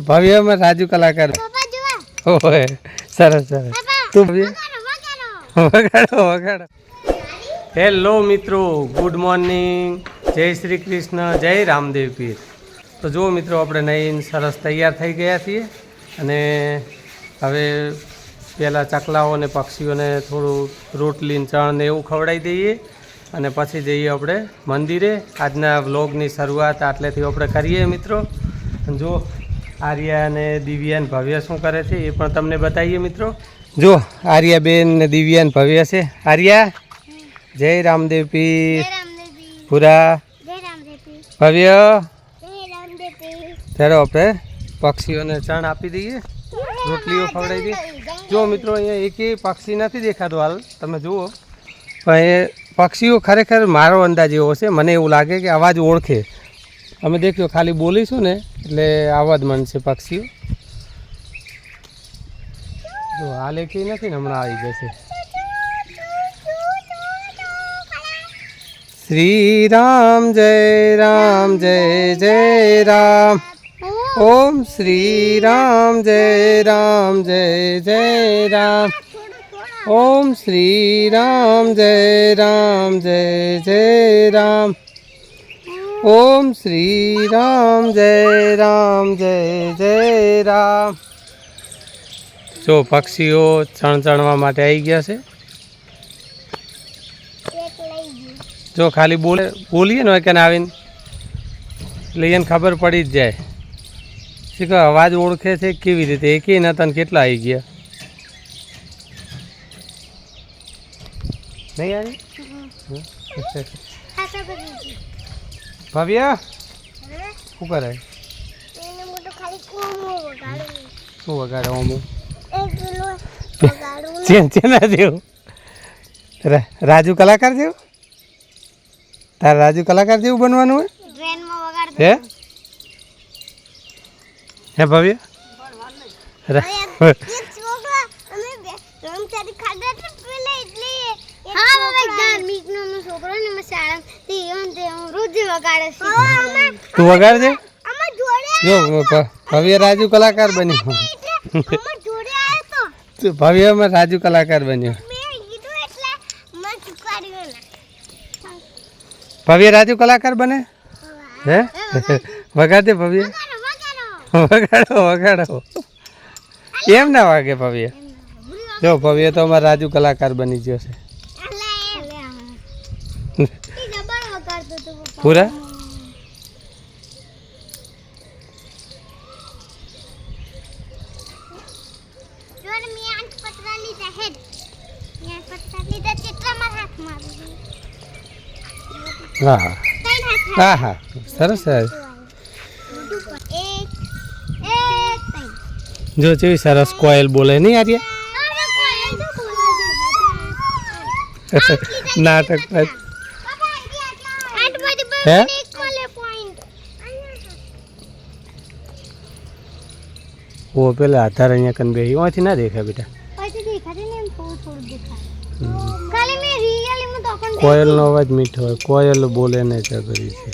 ભવ્યમાં રાજુ કલાકાર. ઓય સરસ સરસ. તું વગાડો વગાડો. હેલો મિત્રો ગુડ મોર્નિંગ. જય શ્રી કૃષ્ણ જય રામદેવ પીર. તો જુઓ મિત્રો આપણે નહીં સરસ તૈયાર થઈ ગયા છીએ. અને હવે પહેલાં ચકલાઓ અને પક્ષીઓને થોડું રોટલી ચણ ને એવું ખવડાવી દઈએ. અને પછી જઈએ આપણે મંદિરે. આજના વ્લોગની શરૂઆત આટલેથી આપણે કરીએ મિત્રો. અને જો આર્યા અને દિવ્યા અને ભવ્ય શું કરે છે એ પણ તમને બતાવીએ મિત્રો. જો આર્યાબેન ને દિવ્યા અને ભવ્ય છે. આર્યા જય રામદેવ પૂરા. ભવ્ય. ચાલો આપણે પક્ષીઓને ચણ આપી દઈએ. રોટલીઓ ખવડાવી દઈએ. જો મિત્રો અહીંયા એકેય પક્ષી નથી દેખાતું હાલ. તમે જુઓ. પણ એ પક્ષીઓ ખરેખર મારો અંદાજ એવો છે. મને એવું લાગે કે અવાજ ઓળખે. અમે દેખ્યો, ખાલી બોલીશું ને, એટલે આવા જ માનશે પક્ષીઓ. જો, હાલ એકેય નથી ને, હમણાં આવી જશે. શ્રી રામ જય રામ, જય જય રામ. ઓમ શ્રી રામ જય રામ, જય જય રામ. ઓમ શ્રી રામ જય રામ, જય જય રામ. ઓમ શ્રી રામ જય રામ જય જય રામ. જો પક્ષીઓ ચણ ચણવા માટે આવી ગયા છે. એક જો ખાલી બોલે બોલીએ ને કે આવીને. એટલે એને ખબર પડી જ જાય. શું કહે અવાજ ઓળખે છે કેવી રીતે? એ કે નતા કેટલા આવી ગયા. નહીં આવી? ભવ્ય શું કરે? શું વગાડે ઓમો? ચેન ચેના જેવું? રા- રાજુ કલાકાર જેવું? તારે રાજુ કલાકાર જેવું બનવાનું હોય? હે? હે ભવ્ય રા- એક છોકરા અમે બે- રમચારી ખાધા તો પેલા એટલે હા મમ્મી ધાર્મિક નો નો છોકરો ને મેં શાળા તે એમ તે હું રોજ વગાડે છે તું વગાડજે. દે જો ભવ્ય રાજુ કલાકાર બન્યો. ભવ્યમાં રાજુ કલાકાર બન્યો. ભવ્ય રાજુ કલાકાર બને? હે. વગાડે ભવ્ય. વગાડો વગાડો. વગાડો એમ ના વાગે ભવ્ય. જો ભવ્ય તો અમારા રાજુ કલાકાર બની ગયો છે. પૂરા? હા હા હા હા સરસ સરસ જો જેવી સરસ કોયલ બોલે નહીં આર્યા? નાટક હે? ઓ પેલા આધાર અહીંયા કન બે એમાંથી ના દેખાય બેટા. કોયલનો અવાજ મીઠો હોય. કોયલ બોલે ને ચગરી છે.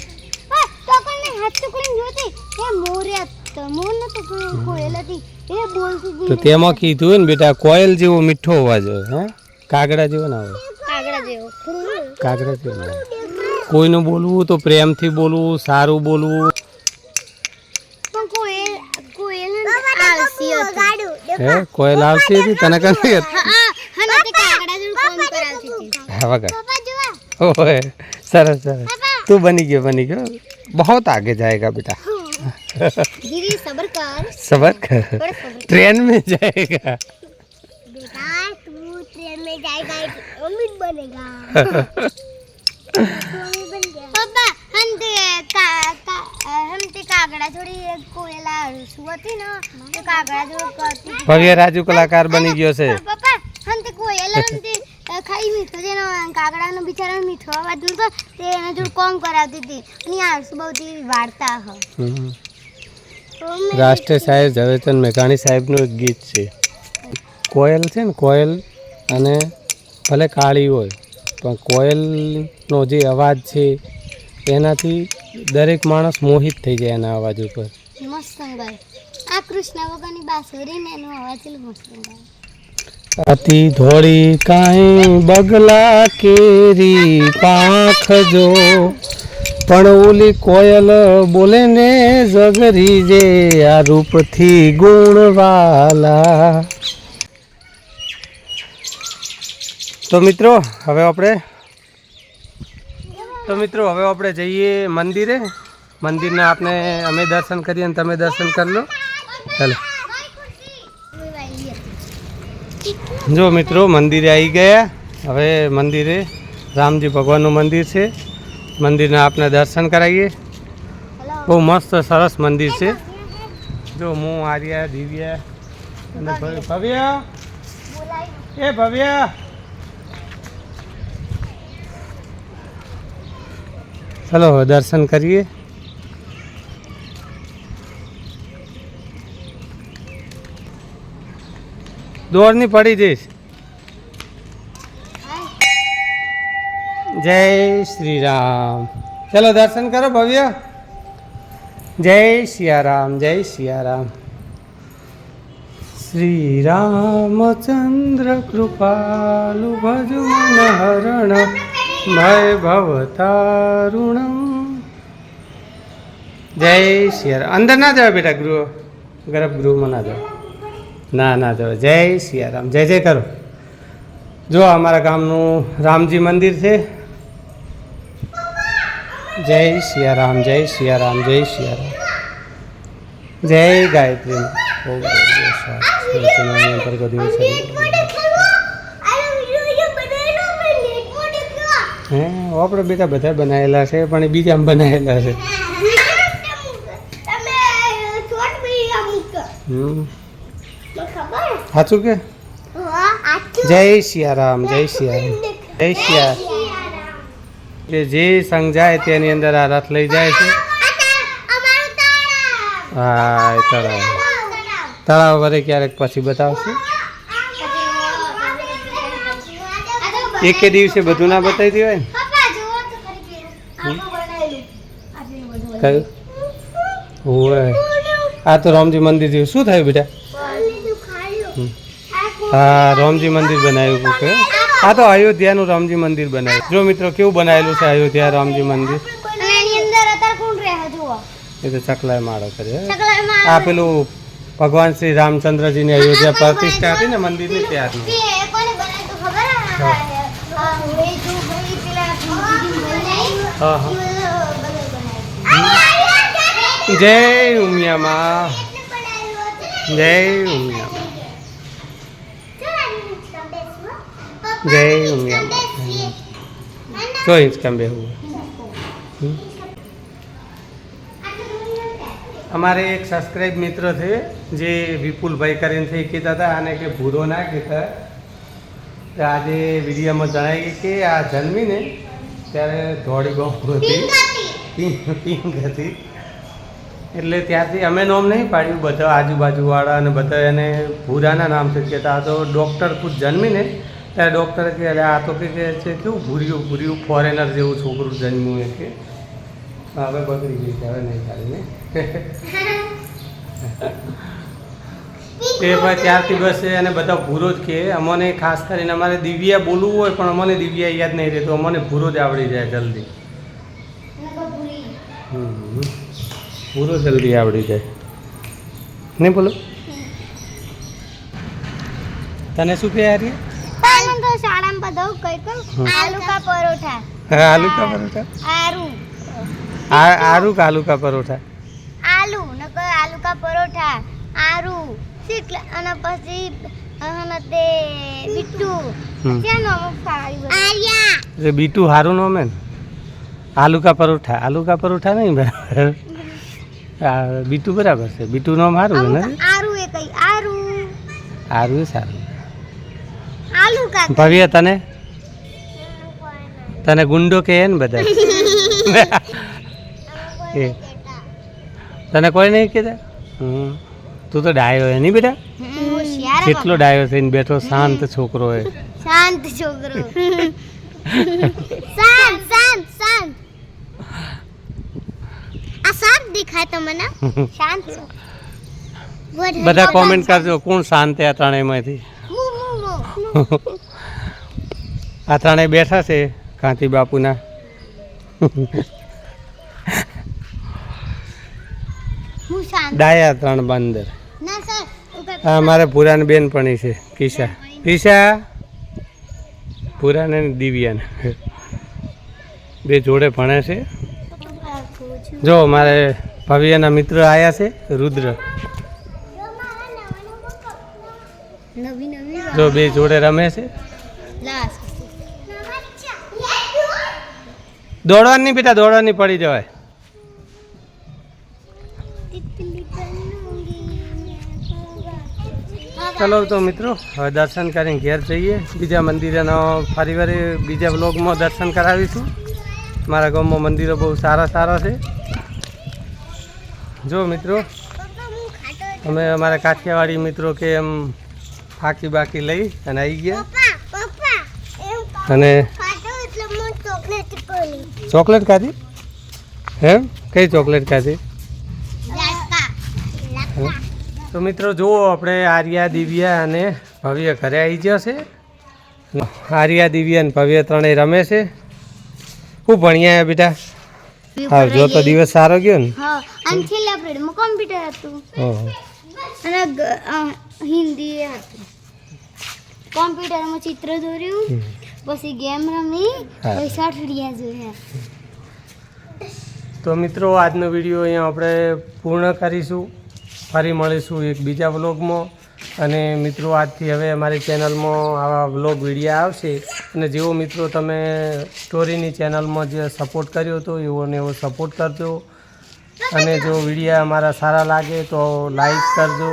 તો તેમાં કીધું હોય ને બેટા કોયલ જેવો મીઠો અવાજ હોય હે? કાગડા જેવો ના હોય. કાગડા જેવો. કાગડા જેવો ના હોય. કોઈનું બોલવું તો પ્રેમથી બોલવું સારું બોલવું. કોયલ કોયલ હે? કોયલ આવતી હતી તને કઈ હા હા તે કાગડા જેવું કામ કરાવતી હતી હા વગર પાપા જોવા ओए सरस सरस तू बनी गयो बनी गयो बहुत आगे जाएगा बेटा धीरे सबर कर सबर कर बड़े सबर ट्रेन में जाएगा बेटा तू ट्रेन में जाएगा अमीर बनेगा पापा हम ते का का हम ते कागड़ा थोड़ी एक कोयला सुवती ना तो कागड़ा जो करती भव्य राजू कलाकार बनी गयो से પપ્પા હમ તે કોયલા હમ તે અ, ખાઈ મીઠો જેનો કાગડાનો બિચારાનો મીઠો અવાજ તો તે એને જોડે કોમ કરાવતી હતી. અને આળસુ બહુ તેવી વાર્તા હ. રાષ્ટ્રીય સાહેબ ઝવેરચંદ મેઘાણી સાહેબનું એક ગીત છે. કોયલ છે ને કોયલ અને ભલે કાળી હોય પણ કોયલનો જે અવાજ છે એનાથી દરેક માણસ મોહિત થઈ જાય એના અવાજ ઉપર. મસ્ત સંગાય. આ કૃષ્ણ ભગવાનની બાંસુરી ને એનો અવાજ મસ્ત. અતિ ધોળી કાંઈ બગલા કેરી પાંખ જો. પણ ઓલી કોયલ બોલે ને જગરી જે આ રૂપથી ગુણવાલા. તો મિત્રો, હવે આપણે તો મિત્રો, હવે આપણે જઈએ મંદિરે. મંદિરના આપણે અમે દર્શન કરીએ અને તમે દર્શન કરી લો. ચાલો. જો મિત્રો, મંદિરે આવી ગયા. હવે મંદિરે રામજી ભગવાનનું મંદિર છે. મંદિરના આપને દર્શન કરાવીએ. બહુ મસ્ત, સરસ મંદિર છે. જો હું, આર્યા, દિવ્યા અને ભવ્ય- એ ભવ્ય. ચલો દર્શન કરીએ. દોડની પડી જઈશ. જય શ્રી રામ ચલો દર્શન કરો ભવ્ય. જય સિયારામ જય સિયારામ. શ્રી રામચંદ્ર કૃપાલુ ભજ હરણ ભય ભવતારુણમ જય સિયારામ. અંદર ના જાવ બેટા ગૃહ ગર્ભગૃહમાં ના જાવ ના ના જો જય સિયારામ. જય જય કરો. જો અમારા ગામનું રામજી મંદિર છે. જય સિયારામ જય સિયારામ જય સિયારામ. જય ગાયત્રી હે આપણે બેટા બધા બનાવેલા છે પણ એ બીજા બનાવેલા છે. હમ. સાચું કે? જય સિયારામ જય સિયારામ જય સિયારામ કે જે સંઘ તેની અંદર આ રથ લઈ જાય છે. હા, એ તળાવ. તળાવ વરે ક્યારેક પછી બતાવશે. એકે દિવસે બધું ના બતાવી દેવાય ને? કયું? હોય. આ તો રામજી મંદિર જેવું. શું થયું બેટા? હા રામજી મંદિર બનાવ્યું છે આ તો અયોધ્યાનું રામજી મંદિર બનાવ્યું. જો મિત્રો કેવું બનાવેલું છે અયોધ્યા રામજી મંદિર? એ તો ચકલાય માળો કર્યો હે. આ પેલું ભગવાન શ્રી રામચંદ્રજીની અયોધ્યા પ્રતિષ્ઠા હતી ને મંદિરની ત્યારની. હે? હા જય ઉમિયામાં. જય ઉમિયામાં. જય ઉમિયા જો કેમ બેહવું હું અમારે એક સબસ્ક્રાઇબ મિત્ર છે જે વિપુલભાઈ કરીને થઈ કહેતા હતા આને કે ભૂરો ના કહેતા આજે વિડીયોમાં જણાવી કે આ જન્મીને ત્યારે ધોળી બહુ હતી પિંક હતી એટલે ત્યાંથી અમે નામ નહીં પાડ્યું બધા આજુબાજુવાળા અને બધા એને ભૂરાના નામથી કહેતા તો ડૉક્ટર ખુદ જન્મીને ત્યારે ડૉક્ટરે કહે એટલે આ તો કે કે છે કેવું ભૂર્યું ભૂર્યું ફોરેનર જેવું છોકરું જન્મ્યું એ કે. હવે બગડી ગઈ છે હવે નહીં ચાલે એ પણ ત્યારથી બસ એને બધા ભૂરો જ કે અમને ખાસ કરીને અમારે દિવ્યા બોલવું હોય પણ અમને દિવ્યા યાદ નહીં રહેતું અમને ભૂરો જ આવડી જાય જલ્દી. ભૂરો જલ્દી આવડી જાય. નહીં બોલો? તને શું કહે યાર તો શાળામાં બધું કઈ કઈ? આલુ કા પરોઠા. આલુ કા પરોઠા? આરુ. આ આરુ કા આલુ કા પરોઠા? આલુ નકર આલુ કા પરોઠા આરુ શીખ અને પછી અને તે બીટુ. ક્યાં નામ આર્યા એ બીટું સારું નો મેન આલુ કા પરોઠા. આલુ કા પરોઠા નહીં બરાબર બીટુ બીટું બરાબર છે. બીટું નામ સારું ને આરુ એ કઈ આરુ. સારું સારું. ભવ્ય તને? તને ગુંડો કે ને. બધા તને કોઈ નહીં કીધે તું? તો ડાયો હે નહીં બેટા? કેટલો ડાયો થઈને બેઠો શાંત છોકરો હે. શાંત છોકરો. શાંત શાંત શાંત. આ શાંત દેખાય તમને? શાંત બધા કોમેન્ટ કરજો કોણ શાંત આ ત્રણેયમાંથી? આ ત્રણેય બેઠા છે કાંતિ બાપુના. ડાયા ત્રણ બંદર. હા મારે પુરાણ બેન પણ છે કિશા. કિશા? પુરાણ અને દિવ્યાને. બે જોડે ભણે છે. જો મારે ભવ્યના મિત્ર આવ્યા છે રુદ્ર. નવી નવી જો બે જોડે રમે છે. દોડવાની બેટા દોડવાની પડી જવાય. ચલો તો મિત્રો હવે દર્શન કરીને ઘેર જઈએ. બીજા મંદિરેનો ફરી વાર બીજા બ્લોગમાં દર્શન કરાવીશું. મારા ગામમાં મંદિરો બહુ સારા સારા છે. જો મિત્રો અમે અમારા કાઠિયાવાડી મિત્રો કે એમ ફાકી બાકી લઈ અને આવી ગયા. અને ચોકલેટ કોલી ચોકલેટ ખાધી? હે કઈ ચોકલેટ ખાધી? તો મિત્રો જુઓ આપણે આર્યા દિવ્યા અને ભવ્ય ઘરે આવી જશે આર્યા દિવ્યા અને ભવ્ય ત્રણેય રમે છે. ખૂબ ભણ્યા બેટા? હા જો તો દિવસ સારો ગયો ને. અને છેલ્લા પીરિયડમાં કોમ્પ્યુટર હતું. અને હિન્દી હતું. કોમ્પ્યુટરમાં ચિત્ર દોર્યું. પછી ગેમ રમી પૈસા ઠડિયા જોયા. તો મિત્રો આજનો વીડિયો અહીંયા આપણે પૂર્ણ કરીશું. ફરી મળીશું એક બીજા વ્લોગમાં. અને મિત્રો આજથી હવે અમારી ચેનલમાં આવા વ્લોગ વિડીયા આવશે. અને જેવો મિત્રો તમે સ્ટોરીની ચેનલમાં જે સપોર્ટ કર્યો હતો એવો ને એવો સપોર્ટ કરજો. અને જો વિડીયા અમારા સારા લાગે તો લાઈક કરજો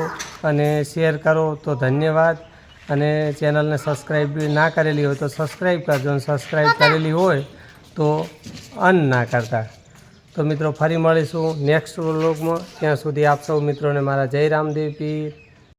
અને શેર કરો. તો ધન્યવાદ. અને ચેનલને સબસ્ક્રાઈબ ના કરેલી હોય તો સબસ્ક્રાઈબ કરજો અને સબસ્ક્રાઈબ કરેલી હોય તો અન ના કરતા. તો મિત્રો ફરી મળીશું નેક્સ્ટ વ્લોગમાં. ત્યાં સુધી આપ સૌ મિત્રોને મારા જય રામદેવ પીર.